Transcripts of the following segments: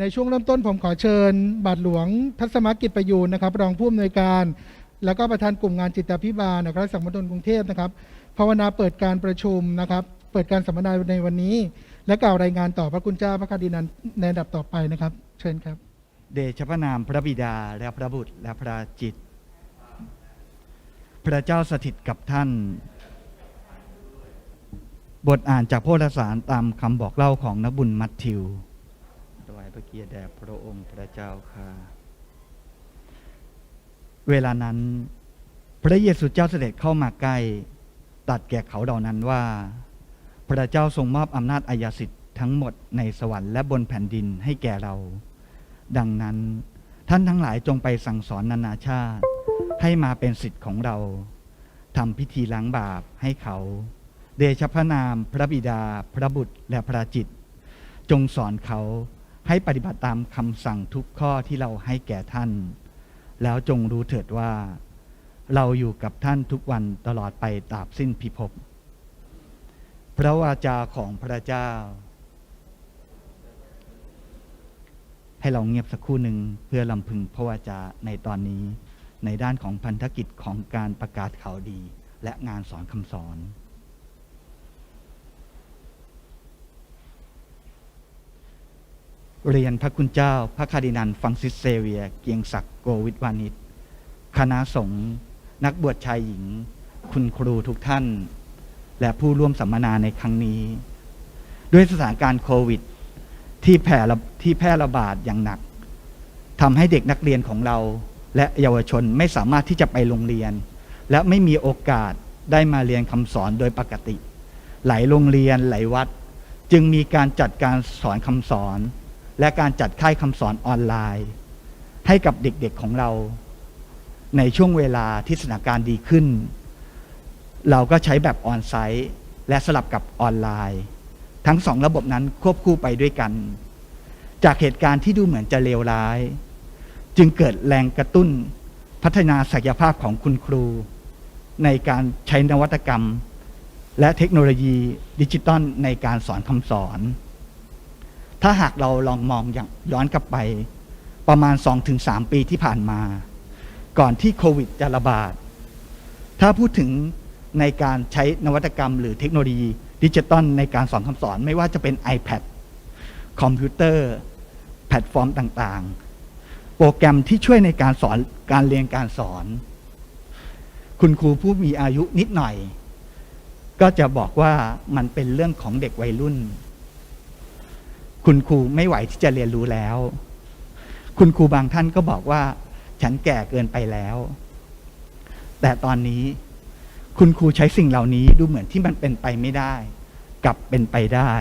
ในช่วงเริ่มต้นผมขอเชิญ บาทหลวงทัศมกิจประยูนนะครับ รองผู้อำนวยการ แล้วก็ประธานกลุ่มงานจิตพิบาลนะครับสังมณฑลกรุงเทพนะครับภาวนาเปิดการประชุมนะครับ เปิดการสัมมนาในวันนี้ และกล่าวรายงานต่อพระคุณเจ้าพระคดีนันในอันดับต่อไปนะครับ เชิญครับ เดชพระนามพระบิดาและพระบุตรและพระจิต พระเจ้าสถิตกับท่าน บทอ่านจากพระรสารตามคำบอกเล่าของนักบุญมัทธิว ระเกียรติแด่พระองค์พระเจ้าค่ะ เวลานั้น พระเยซูเจ้าเสด็จเข้ามาใกล้ตัดแก่เขาเหล่านั้นว่า พระเจ้าทรงมอบอำนาจอายาสิทธิ์ทั้งหมดในสวรรค์และบนแผ่นดินให้แก่เรา ดังนั้นท่านทั้งหลายจงไปสั่งสอนนานาชาติ ให้มาเป็นสิทธิ์ของเราทำพิธีล้างบาปให้เขา เดชพระนาม พระบิดา พระบุตรและพระจิต จงสอนเขา ให้ปฏิบัติตามคำสั่งทุกข้อที่เราให้แก่ท่าน แล้วจงรู้เถิดว่า เราอยู่กับท่านทุกวันตลอดไปตราบสิ้นพิภพพระวาจาของพระเจ้า ให้เราเงียบสักครู่หนึ่งเพื่อลำพึงพระวาจาในตอนนี้ในด้านของพันธกิจของการประกาศข่าวดี และงานสอนคำสอน เรียนพระคุณเจ้า พระคาร์ดินันฟังซิสเซเวีย เกียงศักดิ์โกวิทวานิชคณะสงฆ์นักบวชชายหญิง คุณครูทุกท่าน และผู้ร่วมสัมมนาในครั้งนี้ ด้วยสถานการณ์โควิด ที่แพร่ที่แพร่ระบาดอย่างหนักทำให้เด็กนักเรียนของเราและเยาวชนไม่สามารถที่จะไปโรงเรียน และไม่มีโอกาสได้มาเรียนคำสอนโดยปกติ หลายโรงเรียนหลายวัด จึงมีการจัดการสอนคำสอน และการจัดค่ายคำสอนออนไลน์ ให้กับเด็กๆของเรา ในช่วงเวลาที่สถานการณ์ดีขึ้น เราก็ใช้แบบออนไซต์และสลับกับออนไลน์ ทั้งสองระบบนั้นควบคู่ไปด้วยกัน จากเหตุการณ์ที่ดูเหมือนจะเลวร้าย จึงเกิดแรงกระตุ้นพัฒนาศักยภาพของคุณครู ในการใช้นวัตกรรม และเทคโนโลยีดิจิตอลในการสอนคำสอน ถ้าหากเราลองมองอย่างย้อนกลับไป ประมาณ 2-3 ปีที่ผ่านมา ก่อนที่โควิดจะระบาด ถ้าพูดถึงในการใช้นวัตกรรมหรือเทคโนโลยีดิจิตอลในการสอนคำสอนไม่ว่าจะเป็น iPad คอมพิวเตอร์ แพลตฟอร์มต่างๆ โปรแกรมที่ช่วยในการสอนการเรียนการสอน คุณครูผู้มีอายุนิดหน่อย ก็จะบอกว่ามันเป็นเรื่องของเด็กวัยรุ่น คุณครูไม่ไหวที่จะเรียนรู้แล้ว คุณครูบางท่านก็บอกว่า ฉันแก่เกินไปแล้ว แต่ตอนนี้ คุณครูใช้สิ่งเหล่านี้ดูเหมือนที่มันเป็นไปไม่ได้ กลับเป็นไปได้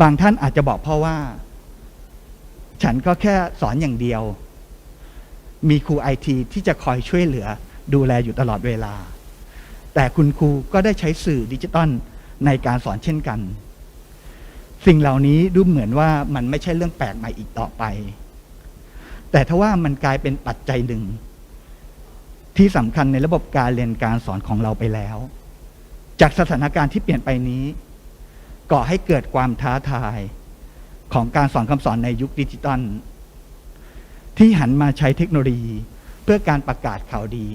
บางท่านอาจจะบอกพ่อว่า ฉันก็แค่สอนอย่างเดียว มีครูไอทีที่จะคอยช่วยเหลือ ดูแลอยู่ตลอดเวลา แต่คุณครูก็ได้ใช้สื่อดิจิตอลในการสอนเช่นกัน สิ่งเหล่านี้ดูเหมือนว่ามันไม่ใช่เรื่องแปลกใหม่อีกต่อไป แต่ถ้าว่ามันกลายเป็นปัจจัยหนึ่ง ที่สำคัญในระบบการเรียนการสอนของเราไปแล้ว จากสถานการณ์ที่เปลี่ยนไปนี้ ก่อให้เกิดความท้าทายของการสอนคำสอนในยุคดิจิตอลที่หันมาใช้เทคโนโลยี เพื่อการประกาศข่าวดี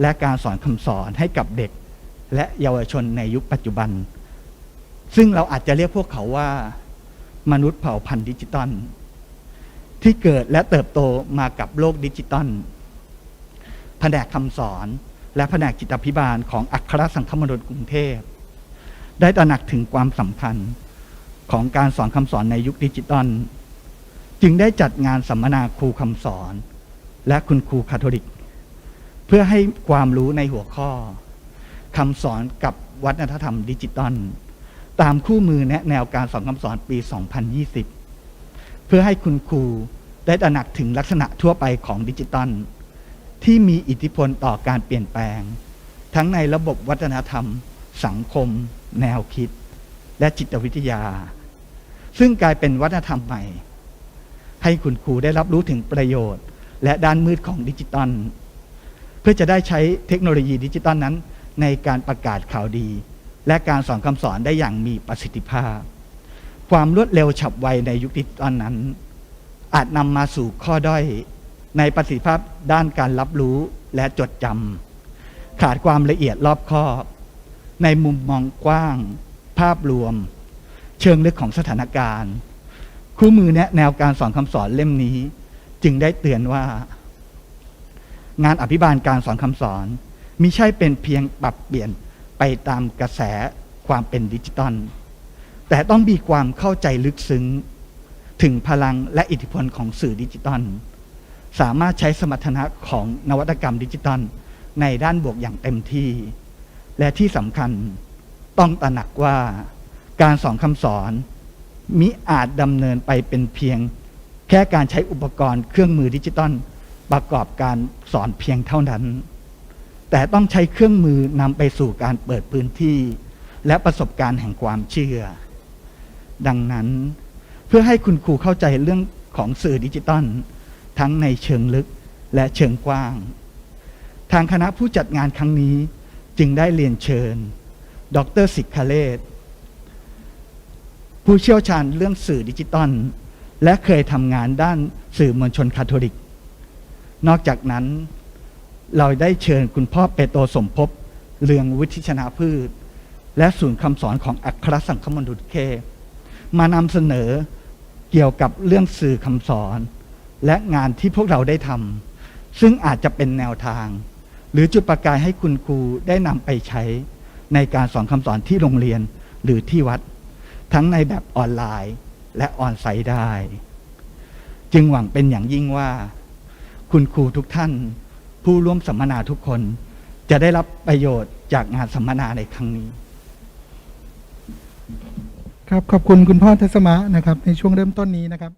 และการสอนคำสอนให้กับเด็ก และเยาวชนในยุคปัจจุบัน ซึ่งเราอาจจะเรียกพวกเขาว่า มนุษย์เผ่าพันธุ์ดิจิตอลที่เกิดและเติบโตมากับโลกดิจิตอลแผนกคำสอน และแผนกจิตพิบาลของอัครสังคมณฑลกรุงเทพ ได้ตระหนักถึงความสำคัญของการสอนคำสอนในยุคดิจิตอลจึงได้จัดงานสัมมนาครูคำสอน และคุณครูคาทอลิก เพื่อให้ความรู้ในหัวข้อคำสอนกับวัฒนธรรมดิจิตอล ตามคู่มือแนะแนวการสอนคำสอนปี 2020 เพื่อให้คุณครูได้ตระหนักถึงลักษณะทั่วไปของดิจิตอลที่มีอิทธิพลต่อการเปลี่ยนแปลง ทั้งในระบบวัฒนธรรม สังคม แนวคิด และจิตวิทยา ซึ่งกลายเป็นวัฒนธรรมใหม่ ให้คุณครูได้รับรู้ถึงประโยชน์ และด้านมืดของดิจิตอลเพื่อจะได้ใช้เทคโนโลยีดิจิตอลนั้น ในการประกาศข่าวดี และการสอนคำสอนได้อย่างมีประสิทธิภาพ ความรวดเร็วฉับไวในยุคดิจิตอลนั้น อาจนำมาสู่ข้อด้อยในประสิทธิภาพด้านการรับรู้และจดจำขาดความละเอียดรอบคอบ ในมุมมองกว้าง ภาพรวม เชิงลึกของสถานการณ์ คู่มือแนะแนวการสอนคำสอนเล่มนี้ จึงได้เตือนว่า งานอภิบาลการสอนคำสอนมิใช่เป็นเพียงปรับเปลี่ยน ไปตามกระแสความเป็นดิจิตอลแต่ต้องมีความเข้าใจลึกซึ้ง ถึงพลังและอิทธิพลของสื่อดิจิตอลสามารถใช้สมรรถนะของนวัตกรรมดิจิตอลในด้านบวกอย่างเต็มที่ และที่สำคัญต้องตระหนักว่าการสอนคำสอนมิอาจดำเนินไปเป็นเพียง แค่การใช้อุปกรณ์เครื่องมือดิจิตอลประกอบการสอนเพียงเท่านั้น แต่ต้องใช้เครื่องมือนำไปสู่การเปิดพื้นที่ และประสบการณ์แห่งความเชื่อ ดังนั้นเพื่อให้คุณครูเข้าใจเรื่องของสื่อดิจิตอลทั้งในเชิงลึกและเชิงกว้าง ทางคณะผู้จัดงานครั้งนี้จึงได้เรียนเชิญ ดรสิกคาเลศผู้เชี่ยวชาญเรื่องสื่อดิจิตอลและเคยทำงานด้านสื่อมวลชนคาทอลิก นอกจากนั้น เราได้เชิญคุณพ่อเปโตรสมภพเรืองวิทิชนาพืช และศูนย์คำสอนของอัครสังคมนดุลเค มานำเสนอเกี่ยวกับเรื่องสื่อคำสอน และงานที่พวกเราได้ทำซึ่งอาจจะเป็นแนวทาง หรือจุดประกายให้คุณครูได้นำไปใช้ในการสอนคำสอนที่โรงเรียนหรือที่วัด ทั้งในแบบออนไลน์และออนไซต์ได้ จึงหวังเป็นอย่างยิ่งว่า คุณครูทุกท่าน ผู้ร่วมสัมมนาทุกคน จะได้รับประโยชน์จากงานสัมมนาในครั้งนี้ ครับขอบคุณคุณพ่อทัศมะนะครับ ในช่วงเริ่มต้นนี้นะครับ